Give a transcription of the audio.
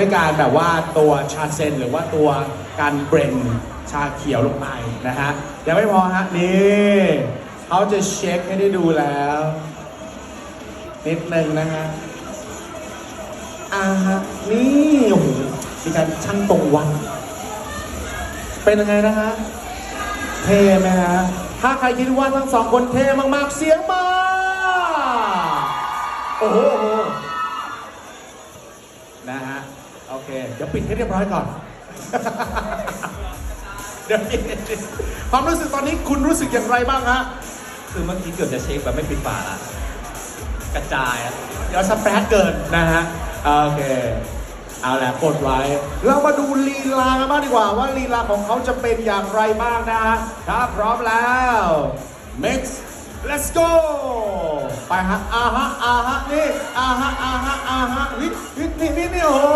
ด้วยการแบบว่าตัวชาเซนหรือว่าตัวการเบรนชาเขียวลงไปนะฮะยังไม่พอฮะนี่เขาจะเช็คให้ได้ดูแล้ว นิดนึงนะฮะอ่าฮะนี่โอ้โหมีการช่างตรงวัดเป็นยังไงนะฮะเท่ไหมฮะถ้าใครคิดว่าทั้งสองคนเท่มากๆเสียงมา โอ้โห โอเค เดี๋ยวปิดให้เรียบร้อยก่อน เดี๋ยวปิดความรู้สึกตอนนี้คุณรู้สึกอย่างไรบ้างฮะ คือเมื่อกี้เกือบจะเช็คแบบไม่ปิดฝาละกระจายอะเดี๋ยวสเปรดเกินนะฮะ โอเค เอาละกดไว้ เรามาดูลีลากันบ้างดีกว่า ว่าลีลาของเขาจะเป็นอย่างไรบ้างนะฮะ ถ้าพร้อมแล้ว mix let's go ไปฮะอ่าฮะอ่าฮะนี่อ่าฮะอ่าฮะอ่าฮะฮิตฮิตนี่นี่นี่โอ้โห